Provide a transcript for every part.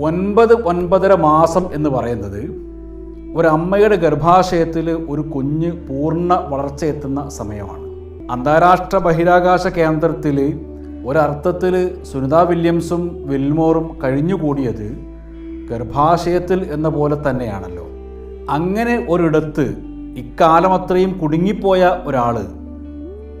ഒൻപത് ഒൻപതര മാസം എന്ന് പറയുന്നത് ഒരമ്മയുടെ ഗർഭാശയത്തിൽ ഒരു കുഞ്ഞ് പൂർണ വളർച്ചയെത്തുന്ന സമയമാണ്. അന്താരാഷ്ട്ര ബഹിരാകാശ കേന്ദ്രത്തിൽ ഒരർത്ഥത്തിൽ സുനിത വില്യംസും വിൽമോറും കഴിഞ്ഞുകൂടിയത് ഗർഭാശയത്തിൽ എന്ന പോലെ തന്നെയാണല്ലോ. അങ്ങനെ ഒരിടത്ത് ഇക്കാലമത്രയും കുടുങ്ങിപ്പോയ ഒരാൾ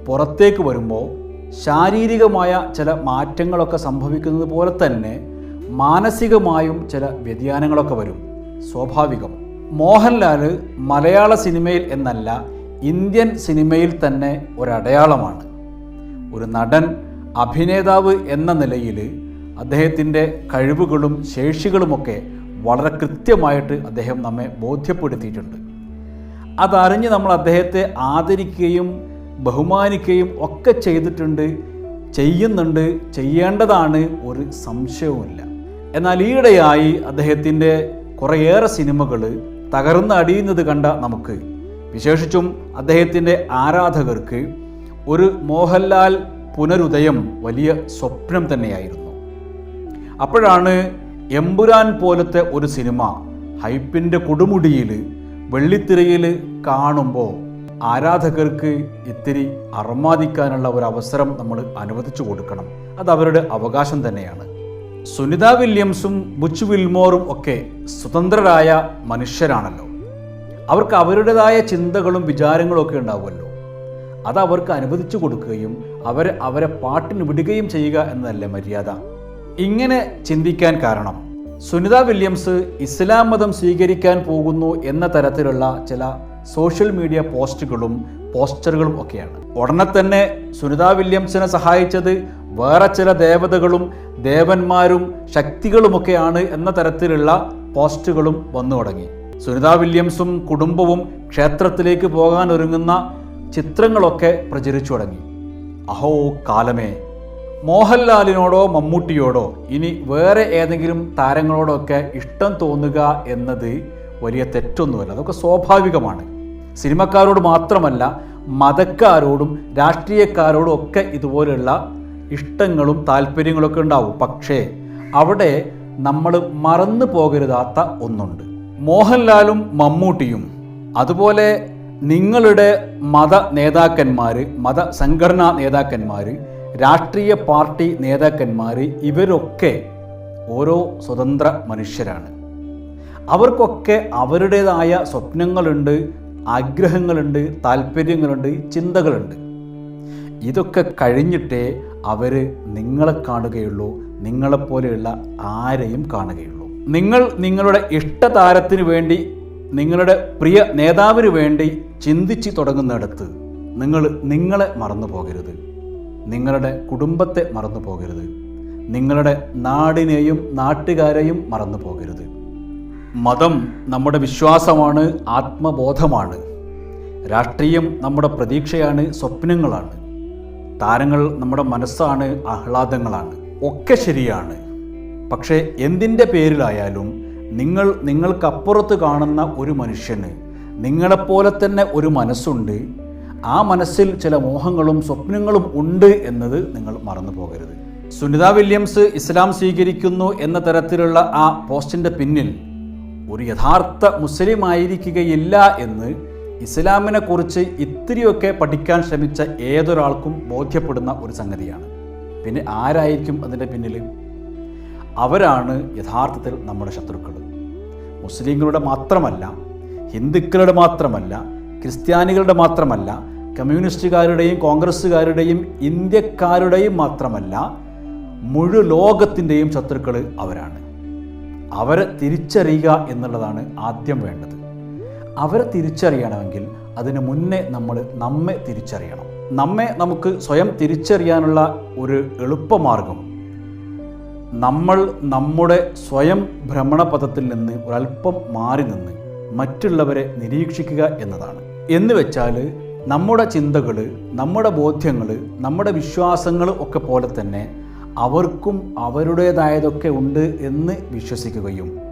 പുറത്തേക്ക് വരുമ്പോൾ ശാരീരികമായ ചില മാറ്റങ്ങളൊക്കെ സംഭവിക്കുന്നത് പോലെ തന്നെ മാനസികമായും ചില വ്യതിയാനങ്ങളൊക്കെ വരും. സ്വാഭാവികം. മോഹൻലാൽ മലയാള സിനിമയിൽ എന്നല്ല ഇന്ത്യൻ സിനിമയിൽ തന്നെ ഒരടയാളമാണ്. ഒരു നടൻ അഭിനേതാവ് എന്ന നിലയിൽ അദ്ദേഹത്തിന്റെ കഴിവുകളും ശേഷികളുമൊക്കെ വളരെ കൃത്യമായിട്ട് അദ്ദേഹം നമ്മെ ബോധ്യപ്പെടുത്തിയിട്ടുണ്ട്. അതറിഞ്ഞ് നമ്മൾ അദ്ദേഹത്തെ ആദരിക്കുകയും ബഹുമാനിക്കുകയും ഒക്കെ ചെയ്തിട്ടുണ്ട് ചെയ്യുന്നുണ്ട് ചെയ്യേണ്ടതാണ് ഒരു സംശയവുമില്ല. എന്നാൽ ഈയിടെയായി അദ്ദേഹത്തിന്റെ കുറേയേറെ സിനിമകൾ തകർന്ന് അടിയുന്നത് കണ്ട നമുക്ക്. വിശേഷിച്ചും അദ്ദേഹത്തിന്റെ ആരാധകർക്ക് ഒരു മോഹൻലാൽ പുനരുദയം വലിയ സ്വപ്നം തന്നെയായിരുന്നു. അപ്പോഴാണ് എമ്പുരാൻ പോലത്തെ ഒരു സിനിമ ഹൈപ്പിന്റെ കൊടുമുടിയിൽ വെള്ളിത്തിരയിൽ കാണുമ്പോൾ ആരാധകർക്ക് ഇത്തിരി അർമാദിക്കാനുള്ള ഒരു അവസരം നമ്മൾ അനുവദിച്ചു കൊടുക്കണം. അത് അവരുടെ അവകാശം തന്നെയാണ്. സുനിത വില്യംസും ബുച്ച് വിൽമോറും ഒക്കെ സ്വതന്ത്രരായ മനുഷ്യരാണല്ലോ. അവർക്ക് അവരുടേതായ ചിന്തകളും വിചാരങ്ങളും ഒക്കെ ഉണ്ടാവുമല്ലോ. അത് അവർക്ക് അനുവദിച്ചു കൊടുക്കുകയും അവരെ അവരെ പാട്ടിന് വിടുകയും ചെയ്യുക എന്നതല്ലേ മര്യാദ? ഇങ്ങനെ ചിന്തിക്കാൻ കാരണം. സുനിത വില്യംസ് ഇസ്ലാം മതം സ്വീകരിക്കാൻ പോകുന്നു എന്ന തരത്തിലുള്ള ചില സോഷ്യൽ മീഡിയ പോസ്റ്റുകളും പോസ്റ്ററുകളും ഒക്കെയാണ്. ഉടനെ തന്നെ സുനിത വില്യംസിനെ സഹായിച്ചത് വേറെ ചില ദേവതകളും ദേവന്മാരും ശക്തികളുമൊക്കെയാണ് എന്ന തരത്തിലുള്ള പോസ്റ്റുകളും വന്നു തുടങ്ങി. സുനിത വില്യംസും കുടുംബവും ക്ഷേത്രത്തിലേക്ക് പോകാൻ ഒരുങ്ങുന്ന ചിത്രങ്ങളൊക്കെ പ്രചരിച്ചു തുടങ്ങി. അഹോ കാലമേ. മോഹൻലാലിനോടോ മമ്മൂട്ടിയോടോ ഇനി വേറെ ഏതെങ്കിലും താരങ്ങളോടൊക്കെ ഇഷ്ടം തോന്നുക എന്നത് വലിയ തെറ്റൊന്നുമല്ല. അതൊക്കെ സ്വാഭാവികമാണ്. സിനിമക്കാരോട് മാത്രമല്ല മതക്കാരോടും രാഷ്ട്രീയക്കാരോടും ഒക്കെ ഇതുപോലുള്ള ഇഷ്ടങ്ങളും താല്പര്യങ്ങളൊക്കെ ഉണ്ടാവും. പക്ഷേ അവിടെ നമ്മൾ മറന്നു പോകരുതാത്ത ഒന്നുണ്ട്. മോഹൻലാലും മമ്മൂട്ടിയും അതുപോലെ നിങ്ങളുടെ മത നേതാക്കന്മാർ മത സംഘടനാ നേതാക്കന്മാർ രാഷ്ട്രീയ പാർട്ടി നേതാക്കന്മാർ ഇവരൊക്കെ ഓരോ സ്വതന്ത്ര മനുഷ്യരാണ്. അവർക്കൊക്കെ അവരുടേതായ സ്വപ്നങ്ങളുണ്ട് ആഗ്രഹങ്ങളുണ്ട് താല്പര്യങ്ങളുണ്ട് ചിന്തകളുണ്ട്. ഇതൊക്കെ കഴിഞ്ഞിട്ടേ അവർ നിങ്ങളെ കാണുകയുള്ളൂ നിങ്ങളെപ്പോലെയുള്ള ആരെയും കാണുകയുള്ളൂ. നിങ്ങൾ നിങ്ങളുടെ ഇഷ്ടതാരത്തിന് വേണ്ടി നിങ്ങളുടെ പ്രിയ നേതാവിന് വേണ്ടി ചിന്തിച്ച് തുടങ്ങുന്നിടത്ത് നിങ്ങൾ നിങ്ങളെ മറന്നു പോകരുത്. നിങ്ങളുടെ കുടുംബത്തെ മറന്നു പോകരുത്. നിങ്ങളുടെ നാടിനെയും നാട്ടുകാരെയും മറന്നു പോകരുത്. മതം നമ്മുടെ വിശ്വാസമാണ് ആത്മബോധമാണ്. രാഷ്ട്രീയം നമ്മുടെ പ്രതീക്ഷയാണ് സ്വപ്നങ്ങളാണ്. താരങ്ങൾ നമ്മുടെ മനസ്സാണ് ആഹ്ലാദങ്ങളാണ്. ഒക്കെ ശരിയാണ്. പക്ഷേ എന്തിന്റെ പേരിലായാലും നിങ്ങൾ നിങ്ങൾക്കപ്പുറത്ത് കാണുന്ന ഒരു മനുഷ്യന് നിങ്ങളെപ്പോലെ തന്നെ ഒരു മനസ്സുണ്ട് ആ മനസ്സിൽ ചില മോഹങ്ങളും സ്വപ്നങ്ങളും ഉണ്ട് എന്നത് നിങ്ങൾ മറന്നു പോകരുത്. സുനിത വില്യംസ് ഇസ്ലാം സ്വീകരിക്കുന്നു എന്ന തരത്തിലുള്ള ആ പോസ്റ്റിന്റെ പിന്നിൽ ഒരു യഥാർത്ഥ മുസ്ലിം ആയിരിക്കുകയില്ല എന്ന് ഇസ്ലാമിനെ കുറിച്ച് ഇത്തിരിയൊക്കെ പഠിക്കാൻ ശ്രമിച്ച ഏതൊരാൾക്കും ബോധ്യപ്പെടുന്ന ഒരു സംഗതിയാണ്. പിന്നെ ആരായിരിക്കും അതിന്റെ പിന്നിൽ അവരാണ് യഥാർത്ഥത്തിൽ നമ്മുടെ ശത്രുക്കൾ മുസ്ലിങ്ങളുടെ മാത്രമല്ല ഹിന്ദുക്കളുടെ മാത്രമല്ല ക്രിസ്ത്യാനികളുടെ മാത്രമല്ല കമ്മ്യൂണിസ്റ്റുകാരുടെയും കോൺഗ്രസ്സുകാരുടെയും ഇന്ത്യക്കാരുടെയും മാത്രമല്ല മുഴു ലോകത്തിന്റെയും ശത്രുക്കൾ അവരാണ്. അവരെ തിരിച്ചറിയുക എന്നുള്ളതാണ് ആദ്യം വേണ്ടത്. അവരെ തിരിച്ചറിയണമെങ്കിൽ അതിന് മുന്നേ നമ്മൾ നമ്മെ തിരിച്ചറിയണം. നമ്മെ നമുക്ക് സ്വയം തിരിച്ചറിയാനുള്ള ഒരു എളുപ്പമാർഗം. നമ്മൾ നമ്മുടെ സ്വയം ഭ്രമണപഥത്തിൽ നിന്ന് ഒരല്പം മാറി നിന്ന് മറ്റുള്ളവരെ നിരീക്ഷിക്കുക എന്നതാണ്. എന്ന് വെച്ചാൽ നമ്മുടെ ചിന്തകൾ നമ്മുടെ ബോധ്യങ്ങൾ നമ്മുടെ വിശ്വാസങ്ങൾ ഒക്കെ പോലെ തന്നെ അവർക്കും അവരുടേതായതൊക്കെ ഉണ്ട് എന്ന് വിശ്വസിക്കുകയും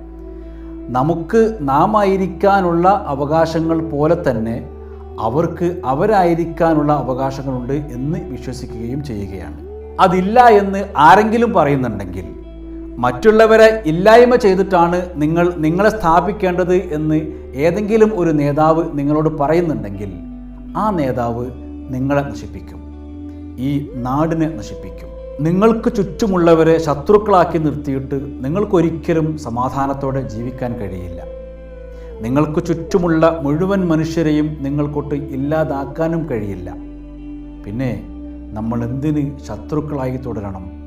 നമുക്ക് നാം ആയിരിക്കാനുള്ള അവകാശങ്ങൾ പോലെ തന്നെ അവർക്ക് അവരായിരിക്കാനുള്ള അവകാശങ്ങളുണ്ട് എന്ന് വിശ്വസിക്കുകയും ചെയ്യുകയാണ്. അതില്ല എന്ന് ആരെങ്കിലും പറയുന്നുണ്ടെങ്കിൽ മറ്റുള്ളവരെ ഇല്ലായ്മ ചെയ്തിട്ടാണ് നിങ്ങൾ നിങ്ങളെ സ്ഥാപിക്കേണ്ടത് എന്ന് ഏതെങ്കിലും ഒരു നേതാവ് നിങ്ങളോട് പറയുന്നുണ്ടെങ്കിൽ ആ നേതാവ് നിങ്ങളെ നശിപ്പിക്കും. ഈ നാടിനെ നശിപ്പിക്കും. നിങ്ങൾക്ക് ചുറ്റുമുള്ളവരെ ശത്രുക്കളാക്കി നിർത്തിയിട്ട് നിങ്ങൾക്കൊരിക്കലും സമാധാനത്തോടെ ജീവിക്കാൻ കഴിയില്ല. നിങ്ങൾക്ക് ചുറ്റുമുള്ള മുഴുവൻ മനുഷ്യരെയും നിങ്ങൾക്കൊട്ട് ഇല്ലാതാക്കാനും കഴിയില്ല. പിന്നെ നമ്മൾ എന്തിന് ശത്രുക്കളായി തുടരണം?